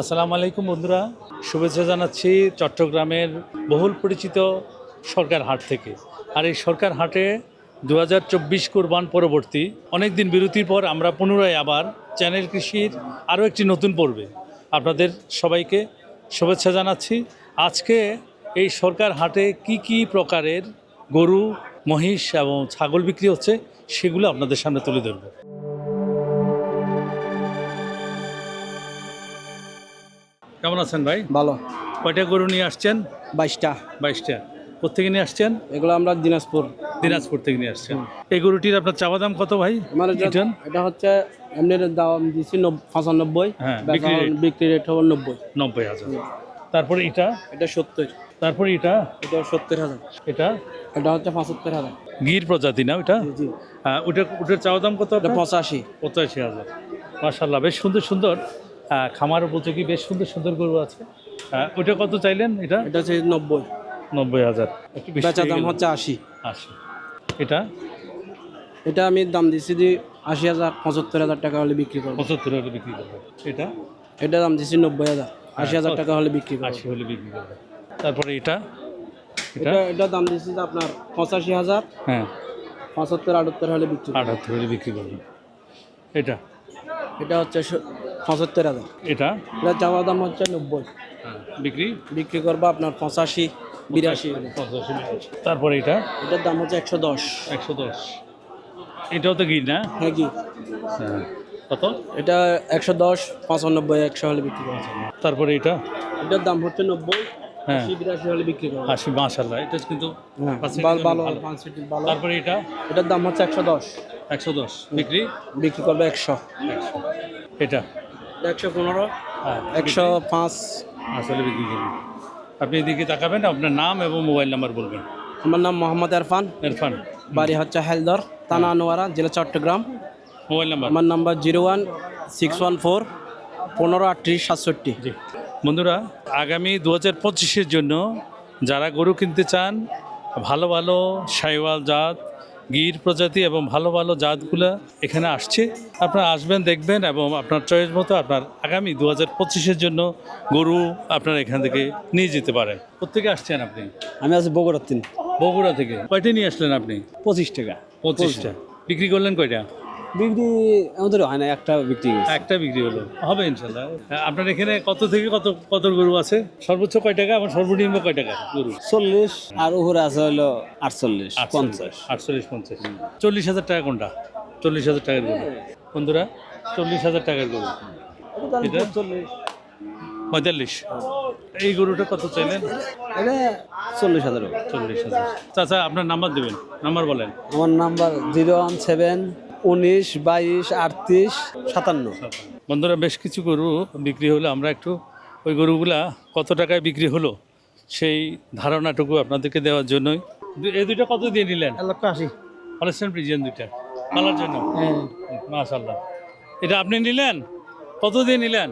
আসসালামু আলাইকুম বন্ধুরা। শুভেচ্ছা জানাচ্ছি চট্টগ্রামের বহুল পরিচিত সরকার হাট থেকে। আর এই সরকার হাটে দু হাজার চব্বিশ কোরবান পরবর্তী অনেক দিন বিরতির পর আমরা পুনরায় আবার চ্যানেল কৃষির আরও একটি নতুন পর্বে আপনাদের সবাইকে শুভেচ্ছা জানাচ্ছি। আজকে এই সরকার হাটে কি কি প্রকারের গরু, মহিষ এবং ছাগল বিক্রি হচ্ছে সেগুলো আপনাদের সামনে তুলে ধরব। কেমন আছেন ভাই? ভালো। কয়টা গরু নিয়ে আসছেন? বাইশটা। বাইশটা। কোথেকে নিয়ে আসছেন? এগুলো আমরা দিনাজপুর। দিনাজপুর থেকে নিয়ে আসছেন। এই গরুটির আপনার চাওয়া দাম কত ভাই? আমার এটা- হচ্ছে এমনি দাম দিচ্ছি পঁচানব্বই। হ্যাঁ, বিক্রি রেট। হবে নব্বই। নব্বই হাজার। তারপরে এটা? এটা সত্তর। তারপরে এটা? এটা সত্তর হাজার। এটা? এটা হচ্ছে পঁচাত্তর হাজার। গির প্রজাতি না ওটা ওটা ওটার চাওয়া দাম কত পঁচাশি। পঁচাশি হাজার। মার্শাল্লাহ বেশ সুন্দর সুন্দর। খামার উপযোগী বেশ সুন্দর সুন্দর গরু আছে। ওটা কত চাইলেন এটা? এটা হচ্ছে নব্বই। নব্বই হাজার। একটু বেশি বেচা দাম হচ্ছে আশি। আশি। এটা? এটা আমি দাম দিচ্ছি যে আশি হাজার পঁচাত্তর হাজার টাকা হলে বিক্রি করব। পঁচাত্তর হলে বিক্রি করব। এটা? এটা দাম দিচ্ছি নব্বই হাজার। আশি হাজার টাকা হলে বিক্রি করব। আশি হলে বিক্রি করবে। তারপরে এটা? এটা? এটা দাম দিচ্ছি যে আপনার পঁচাশি হাজার হ্যাঁ। পঁচাত্তর আটাত্তর হলে বিক্রি। আটাত্তর হলে বিক্রি করবে। এটা? এটা হচ্ছে পঁচাত্তর হাজার। এটা? এটা চাওয়া দাম হচ্ছে নব্বই। হ্যাঁ, বিক্রি? বিক্রি করব আপনার পঁচাশি বিরাশি। পঁচাশি তারপরে এটা? এটার দাম হচ্ছে একশো দশ। একশো দশ। এটাও তো গির না? হ্যাঁ কি হ্যাঁ। কত? এটা একশো দশ পঁচানব্বই একশো হলে বিক্রি করা। তারপরে এটা? এটার দাম হচ্ছে নব্বই হ্যাঁ। বিরাশি হলে বিক্রি করা। আশি এটা কিন্তু হ্যাঁ ভালো। ভালো তারপরে এটা? এটার দাম হচ্ছে একশো দশ। একশো দশ। বিক্রি? বিক্রি করবে একশো। এটা? একশো পনেরো। হ্যাঁ, একশো পাঁচ। আসলে বিক্রি করবেন আপনি এদিকে তাকাবেন আপনার নাম এবং মোবাইল নাম্বার বলবেন। আমার নাম মোহাম্মদ ইরফান ইরফান বাড়ি হচ্ছে হেলদর থানা আনোয়ারা জেলা চট্টগ্রাম। Mobile number? আমার number zero one six one four পনেরো আটত্রিশ সাতষট্টি। জি। বন্ধুরা আগামী দু হাজার পঁচিশের জন্য যারা গরু কিনতে চান ভালো ভালো সাইওয়াল জাত গির প্রজাতি এবং ভালো ভালো জাতগুলো এখানে আসছে। আপনারা আসবেন দেখবেন এবং আপনার চয়েস মতো আপনার আগামী দু হাজার পঁচিশের জন্য গরু আপনার এখান থেকে নিয়ে যেতে পারেন। কোথেকে আসছেন আপনি? আমি আছি বগুড়ার তিন। বগুড়া থেকে। কয়টা নিয়ে আসলেন আপনি? পঁচিশ টাকা। পঁচিশটা বিক্রি করলেন কয়টা? বিক্রি আমাদের হয় না একটা বিক্রি একটা বিক্রি হলো। হবে ইনশাল্লাহ। আপনার এখানে কত থেকে কত কত গরু আছে? সর্বোচ্চ কয় টাকা এবং সর্বনিম্ন কয় টাকা গরু? চল্লিশ আর উপরে আছে হলো আটচল্লিশ পঞ্চাশ। আটচল্লিশ পঞ্চাশ। চল্লিশ হাজার টাকা কোনটা? চল্লিশ হাজার টাকার গরু। বন্ধুরা চল্লিশ হাজার টাকার গরু। এটা? পঁয়তাল্লিশ। এই গরুটা কত চাইলেন? এটা চল্লিশ হাজার। চল্লিশ হাজার। চাচা আপনার নাম্বার দেবেন। নাম্বার বলেন। আমার নাম্বার জিরো ওয়ান সেভেন উনিশ বাইশ আটত্রিশ সাতান্ন। বন্ধুরা বেশ কিছু গরু বিক্রি হলো। আমরা একটু ওই গরুগুলা কত টাকায় বিক্রি হলো সেই ধারণাটুকু আপনাদেরকে দেওয়ার জন্যই। এই দুইটা কত দিয়ে নিলেন? এক লক্ষ আশি। হলস্টেন প্রিজিয়ান দুইটা। পালার জন্য? হ্যাঁ। মাশাল্লাহ এটা আপনি নিলেন? কত দিয়ে নিলেন?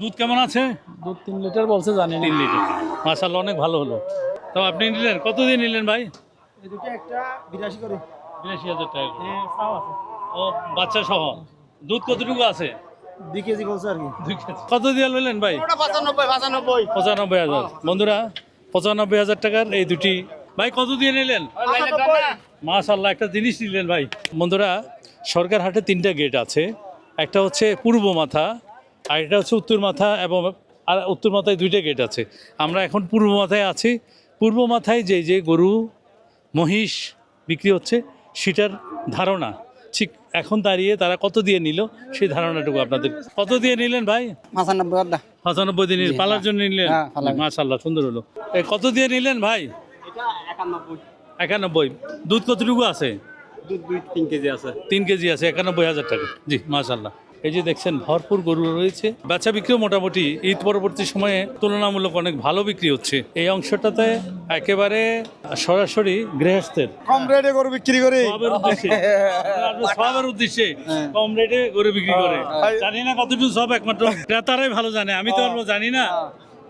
দুধ কেমন আছে? দু তিন লিটার বলছে জানি তিন লিটার। মাশাল্লাহ অনেক ভালো হলো। তো আপনি নিলেন? কত দিয়ে নিলেন ভাই? এই দুটো একটা বিরাশি করে। বিরাশি হাজার টাকা করে। হ্যাঁ, ও বাচ্চা সহ। দুধ কতটুকু আছে? দুই কেজি বলছে আর কি। কত দিয়ে নিলেন ভাই? পঁচানব্বই পঁচানব্বই। পঁচানব্বই হাজার। বন্ধুরা পঁচানব্বই হাজার টাকার এই দুটি। ভাই কত দিয়ে নিলেন? মাশাল্লাহ একটা জিনিস নিলেন ভাই। বন্ধুরা সরকার হাটে তিনটা গেট আছে। একটা হচ্ছে পূর্ব মাথা আর একটা হচ্ছে উত্তর মাথা এবং আর উত্তর মাথায় দুইটা গেট আছে। আমরা এখন পূর্ব মাথায় আছি। পূর্ব মাথায় যে যে গরু মহিষ বিক্রি হচ্ছে সেটার ধারণা। ঠিক এখন দাঁড়িয়ে তারা কত দিয়ে নিল সেই ধারণাটুকু আপনাদের। কত দিয়ে নিলেন ভাই? পঁচানব্বই দিন পঁচানব্বই দিনের পালার জন্য নিলেন? মাসাল্লাহ পালার। মাশাল্লাহ সুন্দর হলো। এ, কত দিয়ে নিলেন ভাই? একানব্বই। দুধ কতটুকু আছে? দুই তিন কেজি আছে। তিন কেজি আছে একানব্বই হাজার টাকা। জি মাশাল্লাহ এই যে দেখছেন ভরপুর গরু রয়েছে। বেচা বিক্রিও মোটামুটি ঈদ পরবর্তী সময়ে তুলনামূলক অনেক ভালো বিক্রি হচ্ছে। এই অংশটাতে একেবারে সরাসরি গৃহস্থের। কম রেটে গরু বিক্রি করে। সবের উদ্দেশ্যে। উদ্দেশ্যে কম রেটে গরু বিক্রি করে। জানি না কতটুকু সব একমাত্র ক্রেতারাই ভালো জানে আমি তো আর জানি না।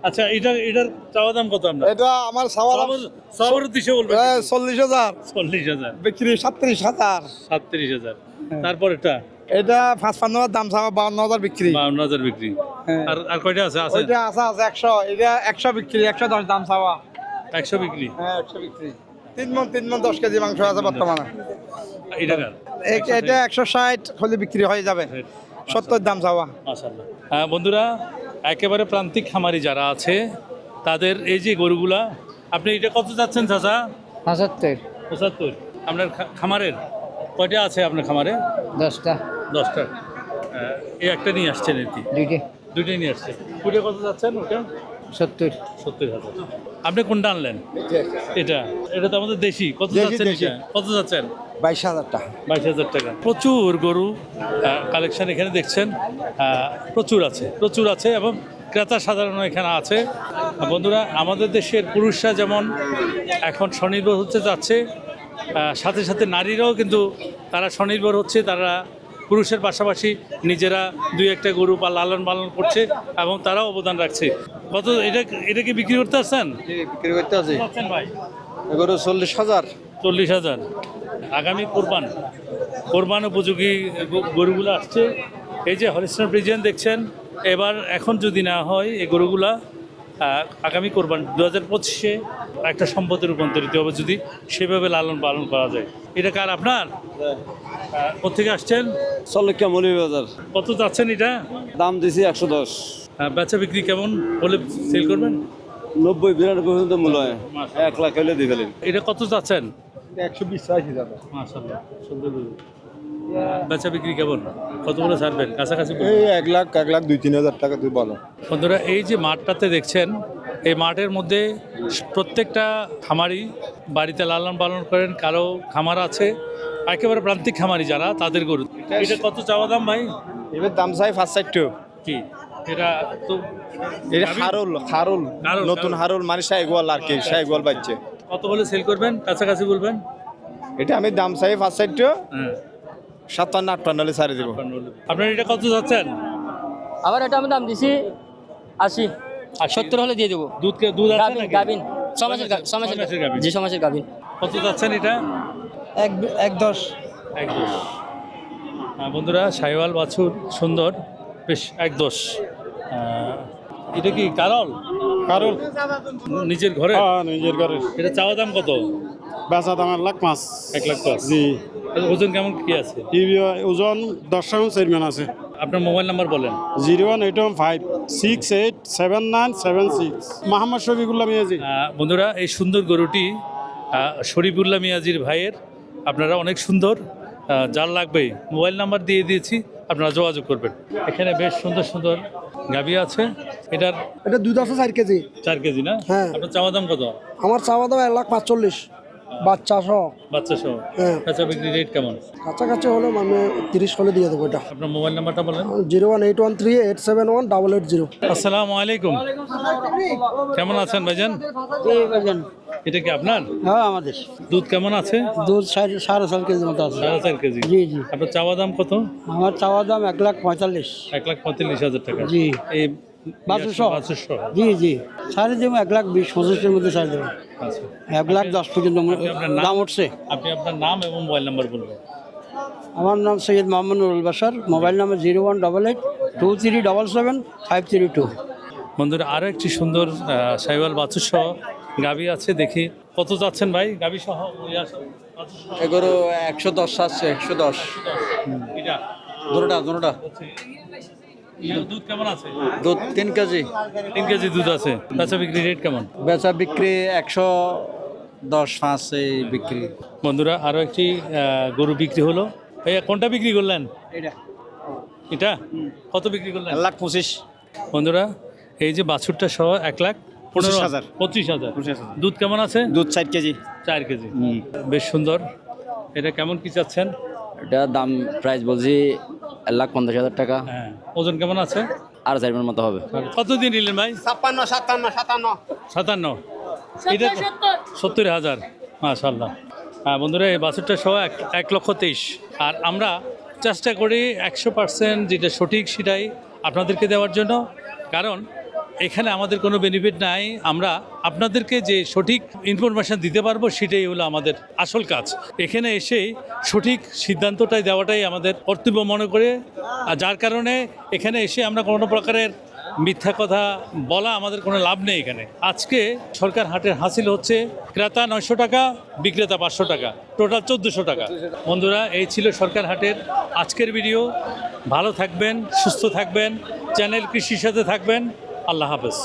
আচ্ছা এটা এটার চাওয়া দাম কত আমরা? এটা আমার সবার- উদ্দেশ্যে বলবেন চল্লিশ হাজার। চল্লিশ হাজার। বিক্রি সাতত্রিশ হাজার। সাতত্রিশ হাজার। তারপর এটা এটা পাঁচ পান্ন হাজার দাম চাওয়া বাউন্ন হাজার বিক্রি। বাউন্ন হাজার বিক্রি। হ্যাঁ। আর আর কয়টা আছে? আছে? ওইটা আছে? আছে একশো। এটা একশো বিক্রি একশো দশ দাম চাওয়া। একশো বিক্রি? হ্যাঁ একশো বিক্রি। তিন মন তিন মন দশ কেজি মাংস আছে বর্তমানে। এটা এটা একশো ষাট হলে বিক্রি হয়ে যাবে। সত্তর দাম চাওয়া। মাশাআল্লাহ। হ্যাঁ বন্ধুরা একেবারে প্রান্তিক খামারি যারা আছে তাদের এই যে গরুগুলা আপনি এটা কত যাচ্ছেন চাচা? পঁচাত্তর। পঁচাত্তর। আপনার খা- খামারের কয়টা আছে আপনার খামারে? দশটা। দশটা। এই একটা নিয়ে আসছেন আর কি? দুইটে। দুইটাই নিয়ে আসছেন কুড়ি কত যাচ্ছেন ওটা? সত্তর। সত্তর হাজার। আপনি কোনটা আনলেন? এটা এটা। তো আমাদের দেশি। কত যাচ্ছেন কত যাচ্ছেন? বাইশ হাজার টাকা। বাইশ হাজার টাকা। প্রচুর গরু কালেকশন এখানে দেখছেন। প্রচুর আছে। প্রচুর আছে এবং ক্রেতা সাধারণ এখানে আছে। বন্ধুরা আমাদের দেশের পুরুষরা যেমন এখন স্বনির্ভর হতে যাচ্ছে সাথে সাথে নারীরাও কিন্তু তারা স্বনির্ভর হচ্ছে তারা পুরুষের পাশাপাশি নিজেরা দুই একটা গরু বা লালন পালন করছে এবং তারাও অবদান রাখছে। কত এটা এটা কি বিক্রি করতে আসছেন? বিক্রি করতে আছে ভাই? এগুলো চল্লিশ হাজার। চল্লিশ হাজার। আগামী কোরবান। কোরবান উপযোগী গরুগুলো আসছে। এই যে হরিস্টার প্রিজিয়ান দেখছেন এবার এখন যদি না হয় এই গরুগুলা আগামী কোরবান দু হাজার পঁচিশে একটা সম্পদে রূপান্তরিত হবে যদি সেভাবে লালন পালন করা যায়। এটা কার আপনার? কোথেকে আসছেন? চল্লিশটা বাজার। কত যাচ্ছেন এটা? দাম দিছি একশো দশ। আহ, বেচা বিক্রি কেমন হলে সেল করবেন? নব্বই বিরানব্বই পর্যন্ত মূল্য হয়। এক লাখ হলে দিয়ে ফেলেন। এটা কত যাচ্ছেন? একশো বিশ চাইছি দাদা মাশাল্লাহ সুন্দর। বেচা বিক্রি কেমন? কত বলে ছাড়বেন? কাছাকাছি এই এক লাখ এক লাখ দুই তিন হাজার টাকা তুই বলো। বন্ধুরা এই যে মাঠটাতে দেখছেন এই মাঠের মধ্যে প্রত্যেকটা খামারি বাড়িতে লালন পালন করেন কারও খামার আছে একেবারে প্রান্তিক খামারি যারা তাদের গরু। এটা কত চাওয়া দাম ভাই? এবার দাম চাই ফার্স্ট সাইড কি? এটা তো এটা হারুল হারুল নতুন হারুল। মানে শাইগোয়াল আর কি শাইগোয়াল বাচ্চে কত হলে সেল করবেন? কাছাকাছি বলবেন? এটা আমি দাম চাই ফার্স্ট সাইড হ্যাঁ। সাতান্ন আটান্ন হলে ছাড়ে দেবো। আপনার এটা কত যাচ্ছেন? আবার এটা আমি দাম দিছি আশি। আর সত্তর হলে দিয়ে দেবো। দুধ দুধ নাকি? গাবিন। সমাজের সমাজের গাভীন। জি সমাজের গাবিন। কত যাচ্ছেন এটা? এক এক দশ। এক দোষ আহ, বন্ধুরা সাইওয়াল বাছুর সুন্দর। বেশ এক আহ, এটা কি কারল? কারণ নিজের ঘরে? হ্যাঁ, নিজের ঘরে। এটা চাওয়া দাম কত? বেচা দাম এক লাখ পাঁচ। এক লাখ পাঁচ। জি। ওজন কেমন কি আছে? টিভি ওজন দশটা চেয়ারম্যান আছে। আপনার মোবাইল নাম্বার বলেন। Zero one eight one five six eight seven nine seven six. Mahmud Shafiqullah Miaji. বন্ধুরা এই সুন্দর গরুটি শরীফুল্লাহ মিয়াজির ভাইয়ের। আপনারা অনেক সুন্দর যার লাগবে মোবাইল নাম্বার দিয়ে দিয়েছি আপনারা যোগাযোগ করবেন। এখানে বেশ সুন্দর সুন্দর গাবি আছে। এটার এটা দুধ আছে চার কেজি। চার কেজি না? হ্যাঁ। আপনার চাওয়া দাম কত? আমার চাওয়া দাম এক লাখ পাঁচচল্লিশ। বাচ্চা সহ বাচ্চা সহ হ্যাঁ। কাঁচা বিক্রি রেট কেমন? কাছাকাছি হলে মানে তিরিশ হলে দিয়ে দেবো এটা। আপনার মোবাইল নাম্বারটা বলেন। Zero one eight one three eight seven one double eight zero. আসসালামু আলাইকুম। কেমন আছেন ভাইজান? এটা কি আপনার? হ্যাঁ আমাদের। দুধ কেমন আছে? দুধ সাড়ে সাড়ে চার কেজির মতো আছে। সাড়ে চার কেজি। জি জি। আপনার চাওয়া দাম কত? আমার চাওয়া দাম এক লাখ পঁয়তাল্লিশ। এক লাখ পঁয়তাল্লিশ হাজার টাকা। জি। এই বাছুর সহ। জি জি। সাড়ে দেবো এক লাখ বিশ পঁচিশের মধ্যে সাড়ে দেবো। এক লাখ দশ পর্যন্ত আপনার নাম- দাম উঠছে। আপনি আপনার নাম এবং মোবাইল নাম্বার বলবেন। আমার নাম Syed Mohammad Nurul Basar mobile number zero one double eight two three double seven five three two. বন্ধুরা আরও একটি সুন্দর সাইওয়াল বাছুর সহ গাবি আছে দেখি। কত যাচ্ছেন ভাই? গাবি সহ। এগুলো একশো দশ আসছে একশো দশ। এটা? দুটোটা দুটোটা দুধ কেমন আছে? দুধ তিন কেজি। তিন কেজি দুধ আছে। বেচা বিক্রি রেট কেমন? বেচা বিক্রি একশো দশ পাঁচ এই বিক্রি। বন্ধুরা আরও একটি গরু বিক্রি হলো। ভাইয়া কোনটা বিক্রি করলেন? এটা। এটা? কত বিক্রি করলেন? এক লাখ পঁচিশ। বন্ধুরা এই যে বাছুরটা সহ এক লাখ পনেরো হাজার। পঁচিশ হাজার। পঁচিশ হাজার। দুধ কেমন আছে? দুধ চার কেজি। চার কেজি। বেশ সুন্দর। এটা কেমন কি চাচ্ছেন? এটা দাম প্রাইস বলছি এক লাখ পঞ্চাশ হাজার টাকা। হ্যাঁ ওজন কেমন আছে? আর চারবার মতো হবে। কত দিন নিলেন ভাই? ছাপ্পান্ন সাতান্ন সাতান্ন। সাতান্ন? এটা সত্তর। হাজার মাশাল্লাহ। হ্যাঁ বন্ধুরা এই বাছুরটা সহ এক এক লক্ষ তেইশ। আর আমরা চেষ্টা করি একশো পার্সেন্ট যেটা সঠিক সেটাই আপনাদেরকে দেওয়ার জন্য। কারণ এখানে আমাদের কোনো বেনিফিট নাই। আমরা আপনাদেরকে যে সঠিক ইনফরমেশান দিতে পারব, সেটাই হলো আমাদের আসল কাজ। এখানে এসে সঠিক সিদ্ধান্তটাই দেওয়াটাই আমাদের কর্তব্য মনে করে। আর যার কারণে এখানে এসে আমরা কোনো প্রকারের মিথ্যা কথা বলা আমাদের কোনো লাভ নেই এখানে। আজকে সরকার হাটের হাসিল হচ্ছে ক্রেতা নয়শো টাকা, বিক্রেতা পাঁচশো টাকা টোটাল চোদ্দোশো টাকা। বন্ধুরা, এই ছিল সরকার হাটের আজকের ভিডিও ভালো থাকবেন, সুস্থ থাকবেন চ্যানেল কৃষির সাথে থাকবেন। আল্লাহ হাফেজ।